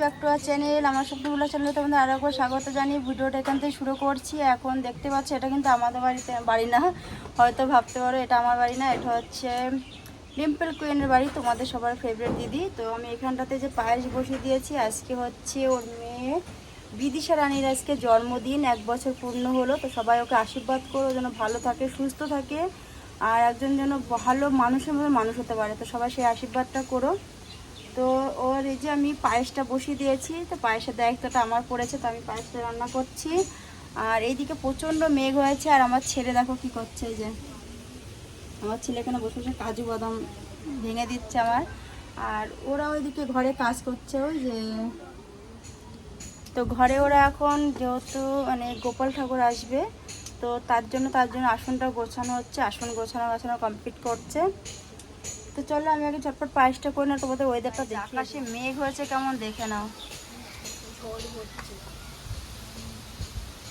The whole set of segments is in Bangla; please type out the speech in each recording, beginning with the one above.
ব্যাক টু চ্যানেল আমার স্বপ্নগুলো চ্যানেলে তোমাদের আরও একবার স্বাগত জানিয়ে ভিডিওটা এখান থেকে শুরু করছি। এখন দেখতে পাচ্ছি, এটা কিন্তু আমাদের বাড়িতে বাড়ি না। হয়তো ভাবতে পারো, এটা আমার বাড়ি না, এটা হচ্ছে ডিম্পল কুইনের বাড়ি, তোমাদের সবার ফেভারিট দিদি। তো আমি এখানটাতে যে পায়েস বসিয়ে দিয়েছি, আজকে হচ্ছে ওর মেয়ে বিদিশা রানীর আজকে জন্মদিন, এক বছর পূর্ণ হলো। তো সবাই ওকে আশীর্বাদ করো, যেন ভালো থাকে, সুস্থ থাকে। আর একজন যেন ভালো মানুষের মতো মানুষ হতে পারে। তো সবাই সেই আশীর্বাদটা করো তো ওর এই যে আমি পায়েসটা বসিয়ে দিয়েছি, তো পায়েসের দায়িত্বটা আমার পড়েছে, তো আমি পায়েসটা রান্না করছি। আর এইদিকে প্রচণ্ড মেঘ হয়েছে, আর আমার ছেলে দেখো কি করছে এই যে। আমার ছেলে এখানে বসে বসে কাজু বাদাম ভেঙে দিচ্ছে আমার। আর ওরা ওইদিকে ঘরে কাজ করছে ওই যে। তো ঘরে ওরা এখন যেহেতু মানে গোপাল ঠাকুর আসবে তো তার জন্য তার জন্য আসনটা গোছানো হচ্ছে আসন গোছানো গোছানো কমপ্লিট করছে। তো চলো আমি আগে ঝটপট পায়েসটা করে না তোমাদের ওয়েদারটা দেখি আকাশে মেঘ হয়েছে কেমন দেখে নাও।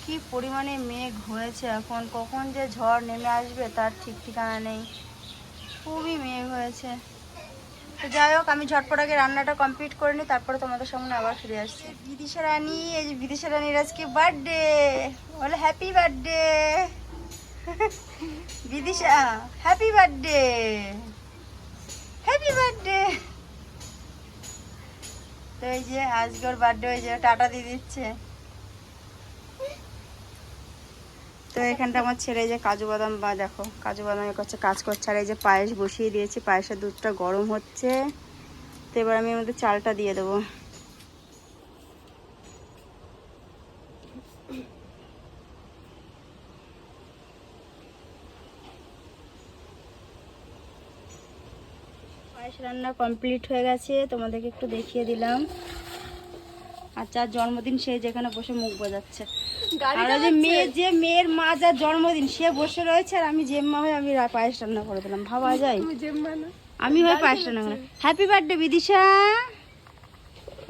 কি পরিমাণে মেঘ হয়েছে এখন কখন যে ঝড় নেমে আসবে তার ঠিক ঠিকানা নেই। খুবই মেঘ হয়েছে। তো যাই হোক, আমি ঝটপট আগে রান্নাটা কমপ্লিট করে নিই, তারপরে তোমাদের সামনে আবার ফিরে আসছি। বিদিশা রানী, এই যে বিদিশা রানীর আজকে বার্থডে বলে happy birthday Bidisha happy birthday happy birthday তো এই যে, আজকে ওর বার্থডে হয়ে যে টাটা দিয়ে দিচ্ছে। তো এখানটা আমার ছেলে যে কাজু বাদাম বা দেখো, কাজু বাদাম এ করছে কাজ করছে। আর এই যে পায়েস বসিয়ে দিয়েছি, পায়েসের দুধটা গরম হচ্ছে। তো এবার আমি এর চালটা দিয়ে দেবো। রান্না কমপ্লিট হয়ে গেছে, তোমাদেরকে একটু দেখিয়ে দিলাম। আর যার জন্মদিন সে যেখানে বসে মুখ বোঝাচ্ছে আর যে মেয়ে যে মেয়ের মা যার জন্মদিন সে বসে রয়েছে আর আমি জেম্মা হয়ে আমি পায়েস রান্না করে দিলাম। ভাবা যায়? আমি হয়ে পায়েস রান্না করলাম হ্যাপি বার্থডে বিদিশা।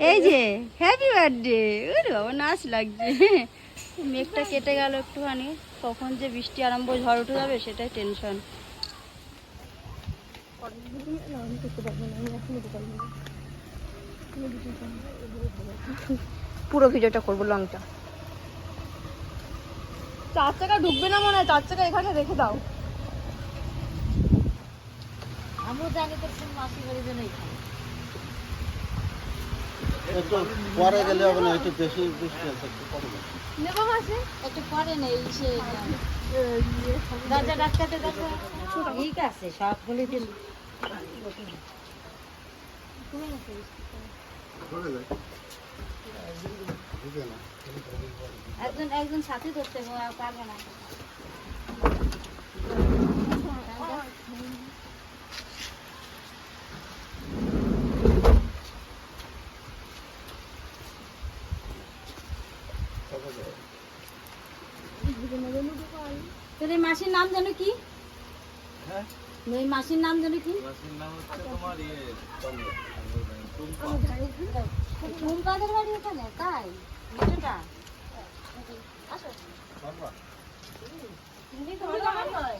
এই যে হ্যাপি বার্থডে ওরে বাবা নাচ লাগছে। মেঘটা কেটে গেল একটুখানি। কখন যে বৃষ্টি আরম্ভ ঝড় উঠে যাবে সেটাই টেনশন পুরো ভিডিওটা করব লংটা চার চাকা ঢুকবে না মনে হয় চার চাকা এখানে রেখে দাও। একটু পরে গেলে হবে না একটু বেশি বৃষ্টি আছে একটু পরে নেব মাসে? একটু পরে নেই সে দেখো ঠিক আছে সবগুলি দিন। একজন একজন সাথে আর পারবে না। তোর এই মাসির নাম জানো কি? এই মাসির নাম জানো কি? টুম্পাদের বাড়ি ওখানে তাই ভিডিওটা আসো তুমি তো বলো আমার নয়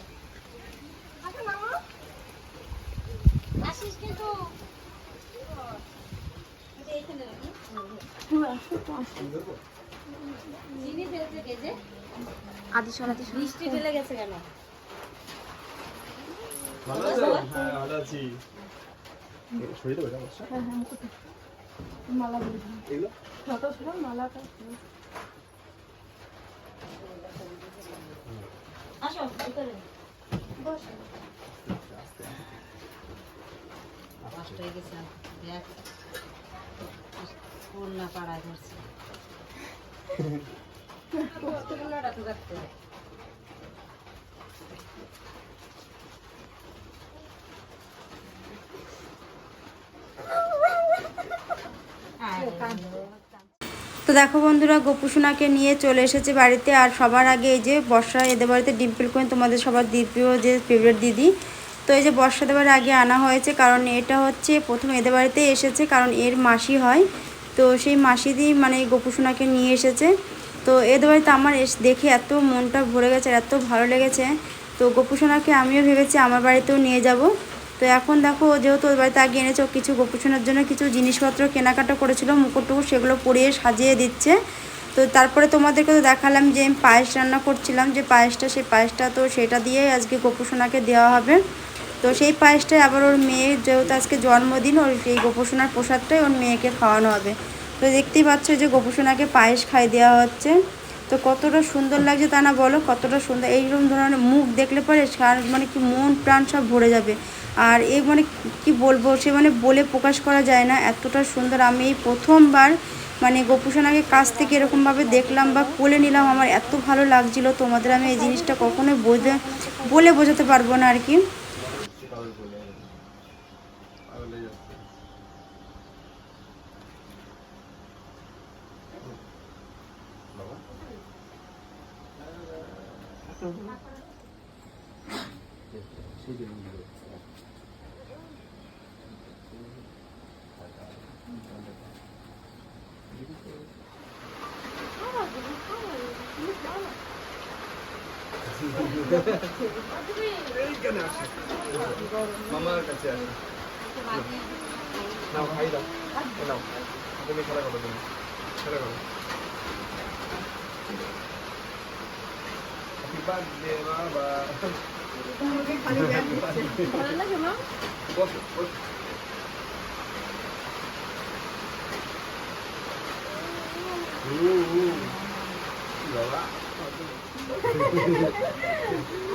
আসিস কিন্তু এটা এখানে রাখি চিনি ফেলছে কে যে আদি শোনাতে বৃষ্টি ঢেলে গেছে কেন মালা বলি ছোট ছোট মালাটা। আসো ভিতরে। বসো। কষ্ট হয়ে গেছে দেখ না পাড়ায় ধরছে। তো দেখো বন্ধুরা গোপুসোনাকে নিয়ে চলে এসেছে বাড়িতে। আর সবার আগে এই যে বর্ষা এদের বাড়িতে ডিম্পল কোয়েন তোমাদের সবার দ্বিতীয় যে ফেভারিট দিদি, তো এই যে বর্ষা দেবার আগে আনা হয়েছে। কারণ এটা হচ্ছে প্রথম এদের বাড়িতে এসেছে, কারণ এর মাসি হয়। তো সেই মাসি দিয়ে মানে গোপুসোনাকে নিয়ে এসেছে। তো এদের বাড়িতে আমার এস, দেখে এত মনটা ভরে গেছে আর এত ভালো লেগেছে। তো গোপুসোনাকে আমিও ভেবেছি আমার বাড়িতেও নিয়ে যাব। তো এখন দেখো, যেহেতু ওর বাড়িতে আগে এনেছে কিছু গোপুসোনার জন্য কিছু জিনিসপত্র কেনাকাটা করেছিল মুকুট টুকুর সেগুলো পরিয়ে সাজিয়ে দিচ্ছে। তো তারপরে তোমাদেরকে তো দেখালাম যে আমি পায়েস রান্না করছিলাম, যে পায়েসটা, সেই পায়েসটা তো সেটা দিয়েই আজকে গোপুসোনাকে দেওয়া হবে। তো সেই পায়েসটাই আবার ওর মেয়ের যেহেতু আজকে জন্মদিন, ওর এই গোপুসোনার প্রসাদটাই ওর মেয়েকে খাওয়ানো হবে। তো দেখতেই পাচ্ছ যে গোপুসোনাকে পায়েস খাই দেওয়া হচ্ছে। তো কতটা সুন্দর লাগছে তা না বলো, কতটা সুন্দর, এইরকম ধরনের মুখ দেখলে পরে মানে কি মন প্রাণ সব ভরে যাবে। আর এই মানে কি বলব, সে মানে বলে প্রকাশ করা যায় না, এতটা সুন্দর। আমি এই প্রথমবার মানে গোপুসোনাকে কাছ থেকে এরকমভাবে দেখলাম বা কোলে নিলাম, আমার এত ভালো লাগছিল। তোমাদের আমি এই জিনিসটা কখনোই বোঝে বলে বোঝাতে পারব না আর কি। মামার কাছে আসো নাও খাই দাও এ নাও তুমি খেলা করো তুমি খেলা করো হ্যাপি বার্থডে বাবা ভালো লাগে মা বসো বসো বাবা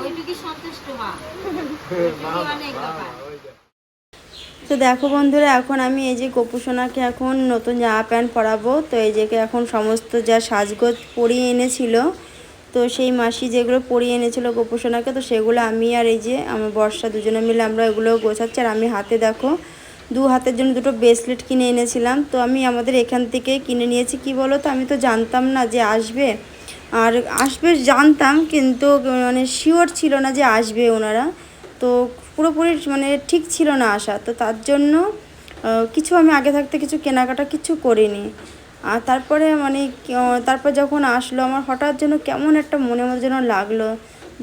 ওইটুকু সন্তুষ্ট মা। অনেক তো দেখো বন্ধুরা এখন আমি এই যে গোপুসোনাকে এখন নতুন জামা প্যান্ট পরাবো। তো এই যে এখন সমস্ত যা সাজগোজ পরিয়ে এনেছিল তো সেই মাসি যেগুলো পরিয়ে এনেছিল গোপুসোনাকে তো সেগুলো আমি আর এই যে আমার বর্ষা দুজনে মিলে আমরা এগুলো গোছাচ্ছি। আর আমি হাতে দেখো দু হাতের জন্য দুটো ব্রেসলেট কিনে এনেছিলাম। তো আমি আমাদের এখান থেকে কিনে নিয়েছি। কি বলো তো? আমি তো জানতাম না যে আসবে। আর আসবে জানতাম কিন্তু মানে শিওর ছিল না যে আসবে ওনারা। তো পুরোপুরি মানে ঠিক ছিল না আসা তো তার জন্য কিছু আমি আগে থাকতে কিছু কেনাকাটা কিছু করিনি। আর তারপরে মানে তারপর যখন আসলো, আমার হঠাৎ যেন কেমন একটা মনে মধ্যে যেন লাগল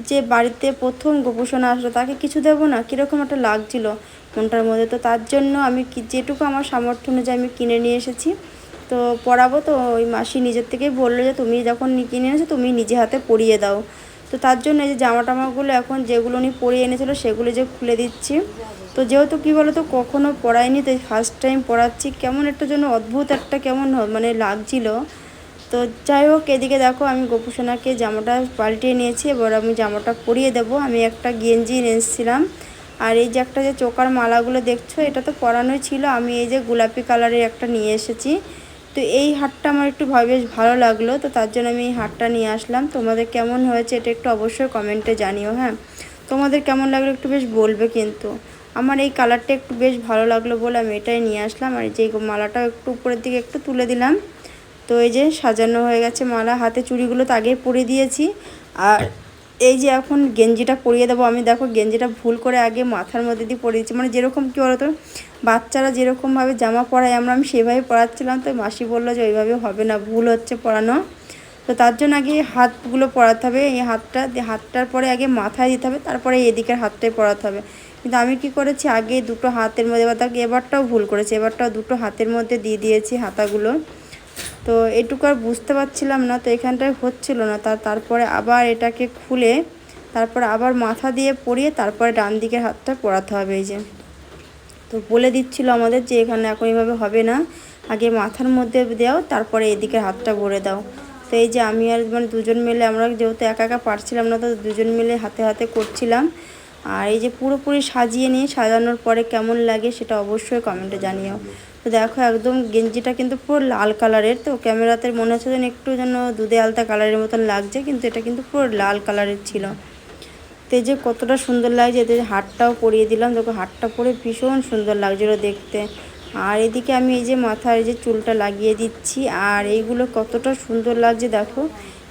যে বাড়িতে প্রথম গোপোষণা আসলো। তাকে কিছু দেবো না? কীরকম একটা লাগছিল মনটার মধ্যে? তো তার জন্য আমি যেটুকু আমার সামর্থ্য অনুযায়ী আমি কিনে নিয়ে এসেছি। তো পরাবো তো, ওই মাসি নিজের থেকেই বলল যে তুমি যখন কিনে এনেছো তুমি নিজে হাতে পরিয়ে দাও। তো তার জন্য এই যে জামা টামাগুলো এখন যেগুলো উনি পরিয়ে এনেছিলো সেগুলো যে খুলে দিচ্ছি। তো যেহেতু কী বলো তো কখনো পরাইনি তো ফার্স্ট টাইম পরাচ্ছি কেমন একটা জন্য অদ্ভুত একটা কেমন মানে লাগছিল। তো যাই হোক, এদিকে দেখো আমি গোপুসোনাকে জামাটা পাল্টিয়ে নিয়েছি, এবার আমি জামাটা পরিয়ে দেবো। আমি একটা গেঞ্জি এনেছিলাম। আর এই যে একটা যে চোকার মালাগুলো দেখছ, এটা তো পরানোই ছিল। আমি এই যে গোলাপি কালারের একটা নিয়ে এসেছি। তো এই হারটা আমার একটু বেশ ভালো লাগল, তো তার জন্য আমি এই হারটা নিয়ে আসলাম। তোমাদের কেমন হয়েছে এটা একটু অবশ্যই কমেন্টে জানিও হ্যাঁ? তোমাদের কেমন লাগল একটু বেশ বলবে কিন্তু। আমার এই কালারটা একটু বেশ ভালো লাগল বলে আমি এটাই নিয়ে আসলাম, আর যে মালাটাও একটু উপরের দিকে একটু তুলে দিলাম। তো এই যে সাজানো হয়ে গেছে মালা, হাতে চুড়িগুলো তো আগেই পরে দিয়েছি। আর এই যে এখন গেঞ্জিটা পরিয়ে দেবো, আমি দেখো গেঞ্জিটা ভুল করে আগে মাথার মধ্যে দিয়ে পরিয়ে দিচ্ছি মানে যেরকম কী বলতো, বাচ্চারা যেরকমভাবে জামা পরায়, আমরা আমি সেভাবে পরাচ্ছিলাম। তো মাসি বলল যে ওইভাবে হবে না, ভুল হচ্ছে পরানো। তো তার জন্য আগে হাতগুলো পরাতে হবে, এই হাতটা হাতটার পরে আগে মাথায় দিতে হবে, তারপরে এদিকের হাতটাই পরাতে হবে। কিন্তু আমি কি করেছি, আগে দুটো হাতের মধ্যে, এবার তাকে এবারটাও ভুল করেছি, এবারটাও দুটো হাতের মধ্যে দিয়ে দিয়েছি হাতাগুলো। তো এটুকু আর বুঝতে পারছিলাম না, তো এখানটায় হচ্ছিল না। তার তারপরে আবার এটাকে খুলে, তারপরে আবার মাথা দিয়ে পরিয়ে তারপরে ডান দিকের হাতটা পরাতে হবে এই যে। তো বলে দিচ্ছিল আমাদের যে এখানে এখন এইভাবে হবে না, আগে মাথার মধ্যে দাও, তারপরে এদিকে হাতটা ভরে দাও। তো এই যে আমি আর মানে দুজন মিলে আমরা যেহেতু একা একা পারছিলাম না, তো দুজন মিলে হাতে হাতে করছিলাম। আর এই যে পুরোপুরি সাজিয়ে নিয়ে সাজানোর পরে কেমন লাগে সেটা অবশ্যই কমেন্টে জানিও। তো দেখো একদম গেঞ্জিটা কিন্তু পুরো লাল কালারের, তো ক্যামেরাতে মনে হচ্ছে যেন একটু যেন দুধে আলতা কালারের মতন লাগছে, কিন্তু এটা কিন্তু পুরো লাল কালারের ছিল। তো যে কতটা সুন্দর লাগছে এতে হাটটাও পরিয়ে দিলাম, দেখো হাটটা পরে ভীষণ সুন্দর লাগছিল দেখতে। আর এদিকে আমি এই যে মাথার এই যে চুলটা লাগিয়ে দিচ্ছি, আর এইগুলো কতটা সুন্দর লাগছে দেখো।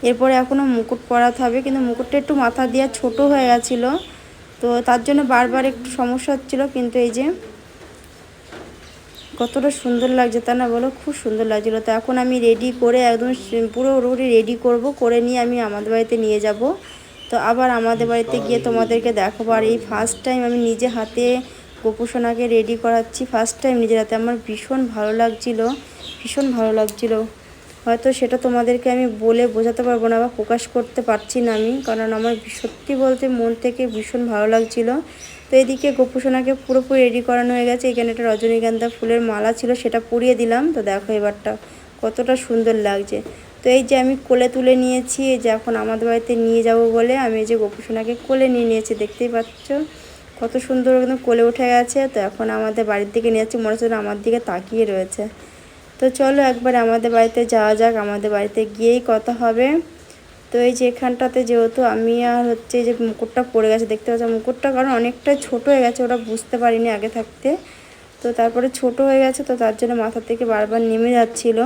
এরপরে এখনও মুকুট পরাতে হবে, কিন্তু মুকুটটা একটু মাথা দেওয়া ছোট হয়ে গেছিল, তো তার জন্য বারবার একটু সমস্যা হচ্ছিল, কিন্তু এই যে কতটা সুন্দর লাগছে তা না বলো, খুব সুন্দর লাগছিল। তো এখন আমি রেডি করে একদম পুরো পুরোপুরি রেডি করব, করে নিয়ে আমি আমাদের বাড়িতে নিয়ে যাব। তো আবার আমাদের বাড়িতে গিয়ে তোমাদেরকে দেখাবো। আর এই ফার্স্ট টাইম আমি নিজে হাতে গোপুসোনাকে রেডি করাচ্ছি। ফার্স্ট টাইম নিজের হাতে। আমার ভীষণ ভালো লাগছিল, ভীষণ ভালো লাগছিল। হয়তো সেটা তোমাদেরকে আমি বলে বোঝাতে পারব না বা প্রকাশ করতে পারছি না আমি, কারণ আমার সত্যি বলতে মন থেকে ভীষণ ভালো লাগছিল। তো এদিকে গোপুসোনাকে পুরোপুরি রেডি করানো হয়ে গেছে। এখানে একটা রজনীগন্ধা ফুলের মালা ছিল, সেটা পরিয়ে দিলাম। তো দেখো এবারটা কতটা সুন্দর লাগছে। তো এই যে আমি কোলে তুলে নিয়েছি, এই যে এখন আমাদের বাড়িতে নিয়ে যাব বলে আমি এই যে গোপুসোনাকে কোলে নিয়ে নিয়েছি, দেখতেই পাচ্ছ কত সুন্দর একদম কোলে উঠে গেছে। তো এখন আমাদের বাড়ির দিকে নিয়ে যাচ্ছি, মনে হচ্ছে আমার দিকে তাকিয়ে রয়েছে। তো চলো একবার আমাদের বাড়িতে যাওয়া যাক, আমাদের বাড়িতে গিয়েই কথা হবে। তো এই যে এখানটাতে যেহেতু আমি আর হচ্ছে যে মুকুটটা পড়ে গেছে, দেখতে পাচ্ছি মুকুটটা কারণ অনেকটা ছোট হয়ে গেছে ওটা বুঝতে পারিনি আগে থাকতে। তো তারপরে ছোট হয়ে গেছে, তো তার জন্য মাথা থেকে বারবার নেমে যাচ্ছিল।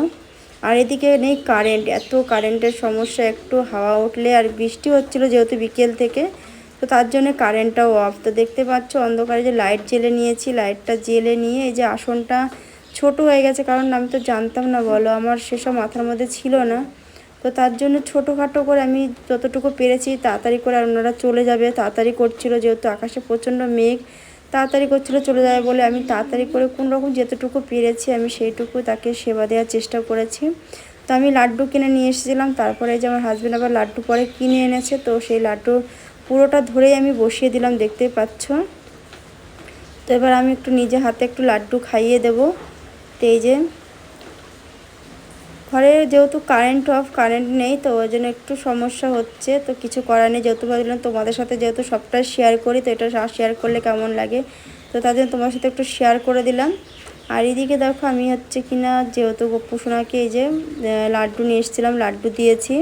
আর এদিকে নেই কারেন্ট, এত কারেন্টের সমস্যা, একটু হাওয়া উঠলে আর বৃষ্টি হচ্ছিল যেহেতু বিকেল থেকে। তো তার জন্য কারেন্টটাও অফ তো দেখতে পাচ্ছ অন্ধকারে যে লাইট জেলে নিয়েছি লাইটটা জেলে নিয়ে এই যে আসনটা ছোট হয়ে গেছে, কারণ আমি তো জানতাম না, বলো। আমার সেসব মাথার মধ্যে ছিল না। তো তার জন্য ছোটোখাটো করে আমি যতটুকু পেরেছি, তাড়াতাড়ি করে আর ওনারা চলে যাবে। তাড়াতাড়ি করছিল, যেহেতু আকাশে প্রচণ্ড মেঘ, তাড়াতাড়ি করছিল চলে যাবে বলে আমি তাড়াতাড়ি করে কোন রকম যেতটুকু পেরেছি, আমি সেইটুকু তাকে সেবা দেওয়ার চেষ্টা করেছি। তো আমি লাড্ডু কিনে নিয়ে এসেছিলাম, তারপরে যে আমার হাজব্যান্ড আবার লাড্ডু পরে কিনে এনেছে, তো সেই লাড্ডু পুরোটা ধরেই আমি বসিয়ে দিলাম, দেখতেই পাচ্ছ। তো এবার আমি একটু নিজে হাতে একটু লাড্ডু খাইয়ে দেবো। তো এই যে, ঘরে যেহেতু কারেন্ট অফ কারেন্ট নেই, তো ওই জন্য একটু সমস্যা হচ্ছে, তো কিছু করার নেই। যেহেতু ভাবলাম তোমাদের সাথে যেহেতু সবটা শেয়ার করি, তো এটা শেয়ার করলে কেমন লাগে? তো তার জন্য তোমার সাথে একটু শেয়ার করে দিলাম। আর এদিকে দেখো আমি হচ্ছে কিনা, যেহেতু গোপুসোনাকে এই যে লাড্ডু নিয়ে এসেছিলাম, লাড্ডু দিয়েছি।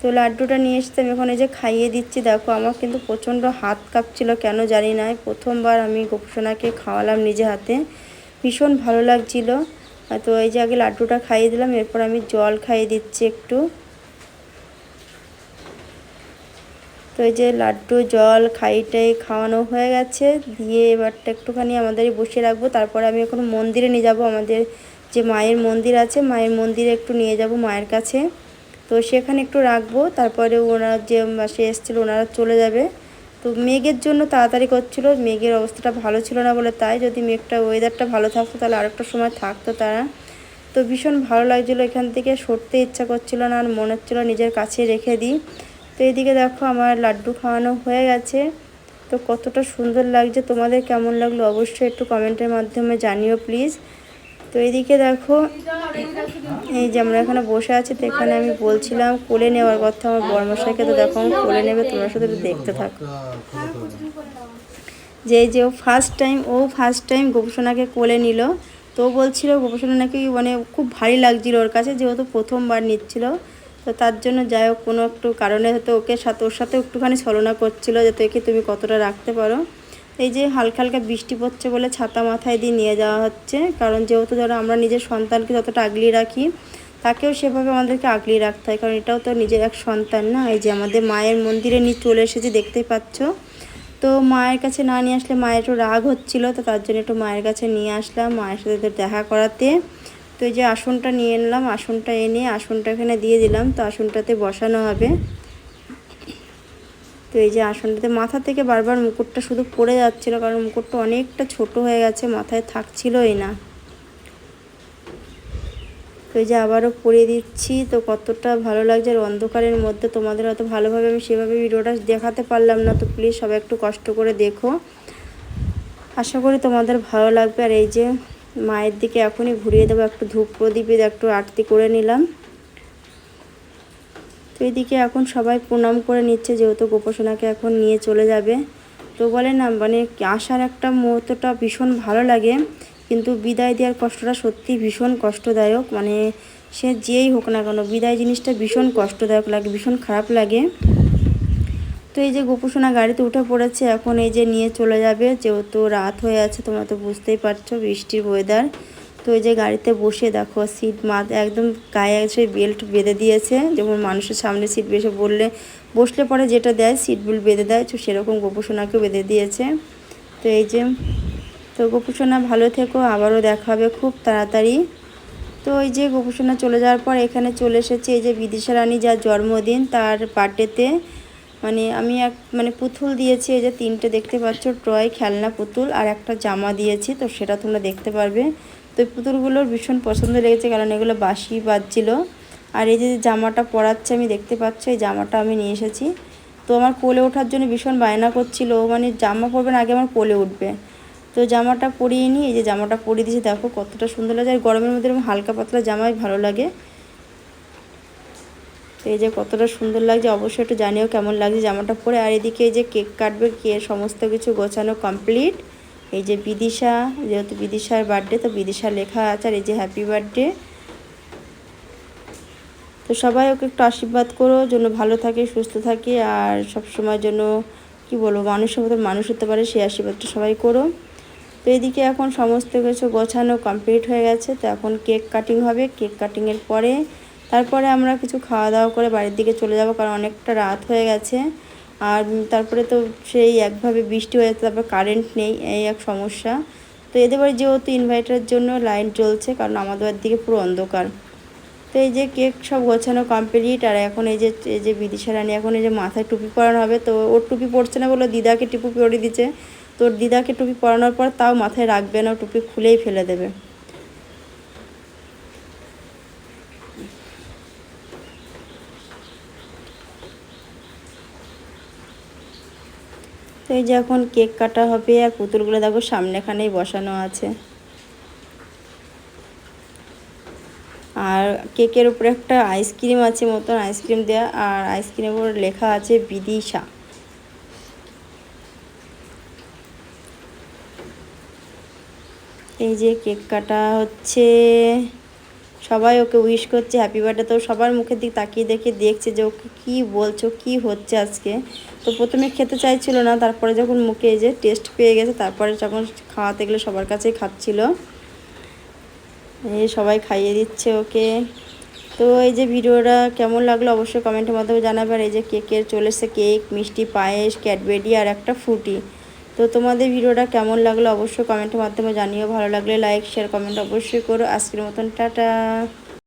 তো লাড্ডুটা নিয়ে এসেছি, আমি এখন এই যে খাইয়ে দিচ্ছি। দেখো আমার কিন্তু প্রচণ্ড হাত কাঁপছিল, কেন জানি না। প্রথমবার আমি গোপুসোনাকে খাওয়ালাম নিজে হাতে। ভীষণ ভালো লাগছিল। তো এই যে আগে লাড্ডুটা খাইয়ে দিলাম, এরপর আমি জল খাইয়ে দিচ্ছি একটু। তো এই যে লাড্ডু, জল, খাইটাই খাওয়ানো হয়ে গেছে। দিয়ে এবারটা একটুখানি আমাদের বসে রাখব। তারপরে আমি এখন মন্দিরে নিয়ে যাব। আমাদের যে মায়ের মন্দির আছে, মায়ের মন্দিরে একটু নিয়ে যাব মায়ের কাছে। তো সেখানে একটু রাখব। তারপরে ওনার যে মাসে এসেছিল, ওনারা চলে যাবে। তো মেঘের জন্য তাড়াতাড়ি করছিল, মেঘের অবস্থাটা ভালো ছিল না বলে তাই যদি মেঘটা ওয়েদারটা ভালো থাকতো তাহলে আরেকটা সময় থাকতো তারা। তো ভীষণ ভালো লাগছিল এখান থেকে, সরতে ইচ্ছা করছিল না আর মনে হচ্ছিল নিজের কাছে রেখে দিই। তো এইদিকে দেখো আমার লাড্ডু খাওয়ানো হয়ে গেছে। তো কতটা সুন্দর লাগছে, তোমাদের কেমন লাগল অবশ্যই একটু কমেন্টের মাধ্যমে জানিও প্লিজ তো এইদিকে দেখো, এই যে আমরা এখানে বসে আছি, তো এখানে আমি বলছিলাম কোলে নেওয়ার কথা আমার বর্মশাইকে, তো দেখো কোলে নেবে, তোমরা শুধু দেখতে থাকো। যে যে ও ফার্স্ট টাইম ও ফার্স্ট টাইম গোপসোনাকে কোলে নিল। তো বলছিল, গোপসোনা নাকি মানে খুব ভারী লাগছিল ওর কাছে, যেহেতু প্রথমবার নিচ্ছিল। তো তার জন্য যাই হোক, কোনো একটু কারণে হয়তো ওকে সাথে, ওর সাথে একটুখানি ছলনা করছিল যাতে একে তুমি কতটা রাখতে পারো। এই যে হালকা হালকা বৃষ্টি পড়ছে বলে ছাতা মাথায় দিয়ে নিয়ে যাওয়া হচ্ছে। কারণ যেহেতু ধরো আমরা নিজের সন্তানকে যতটা আগলিয়ে রাখি, তাকেও সেভাবে আমাদেরকে আগলিয়ে রাখতে হয়। কারণ এটাও তো নিজের এক সন্তান না? এই যে আমাদের মায়ের মন্দিরে নিয়ে চলে এসেছি দেখতেই পাচ্ছ? তো মায়ের কাছে না নিয়ে আসলে মায়ের একটু রাগ হচ্ছিল, তো তার জন্য একটু মায়ের কাছে নিয়ে আসলাম, মায়ের সাথে দেখা করাতে। তো এই যে আসনটা নিয়ে এলাম, আসনটা এনে আসনটা এখানে দিয়ে দিলাম। তো আসনটাতে বসানো হবে। তো এই যে আসনটাতে মাথা থেকে বারবার মুকুটটা শুধু পড়ে যাচ্ছিল, কারণ মুকুটটা অনেকটা ছোট হয়ে গেছে, মাথায় থাকছিলই না। তো এই যে আবারও পরিয়ে দিচ্ছি, তো কতটা ভালো লাগছে আর অন্ধকারের মধ্যে তোমাদের অত ভালোভাবে আমি সেভাবে ভিডিওটা দেখাতে পারলাম না, তো প্লিজ সবাই একটু কষ্ট করে দেখো। আশা করি তোমাদের ভালো লাগবে, আর এই যে মায়ের দিকে এখনই ঘুরিয়ে দেবো, একটু ধূপ প্রদীপে, একটু আরতি করে নিলাম। তো এদিকে এখন সবাই প্রণাম করে নিচ্ছে, যেহেতু গোপোষণাকে এখন নিয়ে চলে যাবে। তো বলে না মানে আসার একটা মুহূর্তটা ভীষণ ভালো লাগে, কিন্তু বিদায় দেওয়ার কষ্টটা সত্যি ভীষণ কষ্টদায়ক। মানে সে যেই হোক না কেন, বিদায় জিনিসটা ভীষণ কষ্টদায়ক লাগে, ভীষণ খারাপ লাগে। তো এই যে গোপুসোনা গাড়িতে উঠে পড়েছে, এখন এই যে নিয়ে চলে যাবে, যেহেতু রাত হয়ে আছে, তোমরা তো বুঝতেই পারছ বৃষ্টির ওয়েদার তো এই যে গাড়িতে বসে দেখো সিট মাথা একদম গায়ে এসে বেল্ট বেঁধে দিয়েছে। যেমন মানুষের সামনে সিট বেসে বললে, বসলে পরে যেটা দেয় সিট বেল্ট বেঁধে দেয়। তো সেরকম গোপুসোনাকেও বেঁধে দিয়েছে। তো এই যে, তো গোপুসোনা ভালো থেকো, আবারও দেখা হবে খুব তাড়াতাড়ি। তো এই যে গোপুসোনা চলে যাওয়ার পর এখানে চলে এসেছে এই যে বিদিশা রানী যার জন্মদিন তার বার্থডেতে মানে আমি এক মানে পুতুল দিয়েছি, এই যে তিনটে দেখতে পাচ্ছ, টয়, খেলনা, পুতুল আর একটা জামা দিয়েছি, তো সেটা তোমরা দেখতে পারবে। তো এই পুতুলগুলোর ভীষণ পছন্দ লেগেছে কারণ এগুলো বাসি বাজছিল। আর এই যে জামাটা পরাচ্ছে, আমি দেখতে পাচ্ছ, এই জামাটা আমি নিয়ে এসেছি। তো আমার কোলে ওঠার জন্য ভীষণ বায়না করছিল। মানে জামা পরবে না, আগে আমার কোলে উঠবে। তো জামাটা পরিয়ে নিই এই যে জামাটা পরিয়ে দিয়েছি, দেখো কতটা সুন্দর লাগে আর গরমের মধ্যে এরকম হালকা পাতলা জামাই ভালো লাগে। তো এই যে কতটা সুন্দর লাগছে, অবশ্যই একটু জানিও কেমন লাগছে জামাটা পরে। আর এদিকে এই যে কেক কাটবে, কে সমস্ত কিছু গোছানো কমপ্লিট। এই যে বিদিশা, যেহেতু বিদিশার বার্থডে তো বিদিশা লেখা আছে আর এই যে হ্যাপি বার্থডে তো সবাই ওকে একটু আশীর্বাদ করো, যেন ভালো থাকে, সুস্থ থাকে, আর সব সময় জন্য কি বলব, মানুষের মতো মানুষ হতে পারে, সেই আশীর্বাদটা সবাই করো। তো এদিকে এখন সমস্ত কিছু গোছানো কমপ্লিট হয়ে গেছে, তো এখন কেক কাটিং হবে। কেক কাটিংয়ের পরে, তারপরে আমরা কিছু খাওয়া দাওয়া করে বাড়ির দিকে চলে যাব, কারণ অনেকটা রাত হয়ে গেছে। আর তারপরে তো সেই একভাবে বৃষ্টি হয়ে যাচ্ছে, তারপর কারেন্ট নেই, এই এক সমস্যা। তো এদের বাড়ি যেহেতু ইনভার্টারের জন্য লাইন জ্বলছে কারণ আমাদের দিকে পুরো অন্ধকার। তো এই যে কেক সব গোছানো কমপ্লিট আর এখন এই যে এই যে বিদিশা রানী, এখন এই যে মাথায় টুপি পরানো হবে, তো ওর টুপি পড়ছে না বলে দিদাকে টুপি পরিয়ে দিচ্ছে। তোর দিদাকে টুপি পরানোর পর তাও মাথায় রাখবে না টুপি খুলেই ফেলে দেবে। এই যে এখন কেক কাটা হবে আর পুতুলগুলো দেখো সামনেখানেই বসানো আছে। আর কেকের উপরে একটা আইসক্রিম আছে মতন আইসক্রিম দেয়া, আর আইসক্রিমের উপর লেখা আছে বিদিশা। এই যে কেক কাটা হচ্ছে। সবাই ওকে উইশ করছে হ্যাপি বার্থডে তো সবার মুখের দিক তাকিয়ে দেখে দেখছে যে ওকে কী বলছো, কি হচ্ছে আজকে। তো প্রথমে খেতে চাইছিল না, তারপরে যখন মুখে এই যে টেস্ট পেয়ে গেছে, তারপরে যখন খাওয়াতে গেলে সবার কাছেই খাচ্ছিল। এই সবাই খাইয়ে দিচ্ছে ওকে। তো এই যে ভিডিওটা কেমন লাগল অবশ্যই কমেন্টের মাধ্যমে জানাবে আর এই যে কেকের চলে এসেছে কেক, মিষ্টি, পায়েস, ক্যাডবেরি আর একটা ফ্রুটি। তো তোমাদের ভিডিওটা কেমন লাগল অবশ্যই কমেন্টের মাধ্যমে জানিও। ভালো লাগলে লাইক শেয়ার কমেন্ট অবশ্যই করো। আজকের মতন টাটা।